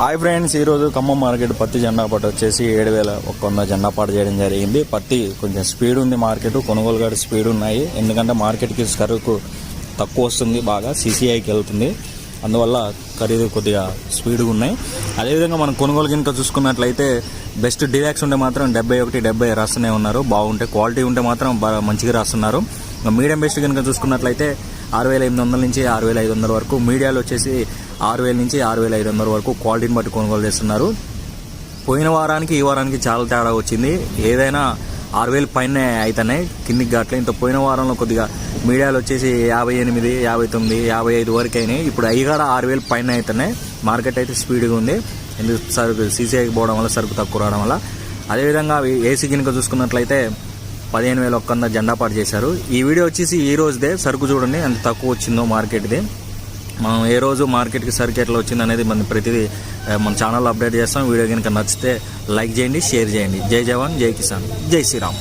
Hi friends ఈరోజు Khammam market పత్తి జెండా పాట వచ్చేసి ఏడు వేల ఒక వంద జెండా పాట చేయడం జరిగింది. పత్తి కొంచెం స్పీడ్ ఉంది మార్కెట్ కొనుగోలు గారి స్పీడ్ ఉన్నాయి. ఎందుకంటే మార్కెట్కి సరుకు తక్కువ వస్తుంది బాగా సీసీఐకి వెళ్తుంది. అందువల్ల ఖరీదు కొద్దిగా స్పీడ్గా ఉన్నాయి. అదేవిధంగా మనం కొనుగోలు కనుక చూసుకున్నట్లయితే బెస్ట్ డిలాక్స్ ఉంటే మాత్రం డెబ్బై ఒకటి డెబ్బై రాస్తూనే ఉన్నారు. బాగుంటే క్వాలిటీ ఉంటే మాత్రం బాగా మంచిగా రాస్తున్నారు. మీడియం బెస్ట్ కనుక చూసుకున్నట్లయితే ఆరు వేల ఎనిమిది వందల నుంచి ఆరు వేల ఐదు వందల వరకు. మీడియాలో వచ్చేసి ఆరు వేల నుంచి ఆరు వేల ఐదు వందల వరకు క్వాలిటీని బట్టి కొనుగోలు చేస్తున్నారు. పోయిన వారానికి ఈ వారానికి చాలా తేడా వచ్చింది. ఏదైనా ఆరు వేలు పైన అవుతున్నాయి కిందికి గట్ల ఇంత పోయిన వారంలో కొద్దిగా మీడియాలో వచ్చేసి యాభై ఎనిమిది యాభై తొమ్మిది యాభై ఐదు వరకు అయినాయి. ఇప్పుడు అవి కూడా ఆరు వేలు పైన అవుతున్నాయి మార్కెట్ అయితే స్పీడ్గా ఉంది. ఎందుకు సరుకు సీసీఐకి పోవడం వల్ల సరుకు తక్కువ రావడం వల్ల. అదేవిధంగా అవి ఏసీ కనుక చూసుకున్నట్లయితే పదిహేను వేల ఒక్క వంద జెండా పాటు చేశారు. ఈ వీడియో వచ్చేసి ఈ రోజుదే సరుకు చూడండి ఎంత తక్కువ వచ్చిందో మార్కెట్ది. మనం ఏ రోజు మార్కెట్కి సరుకు ఎట్లా వచ్చింది అనేది మన ప్రతిదీ మన ఛానల్ అప్డేట్ చేస్తాం. వీడియో కనుక నచ్చితే లైక్ చేయండి షేర్ చేయండి. జై జవాన్ జై కిసాన్ జై శ్రీరామ్.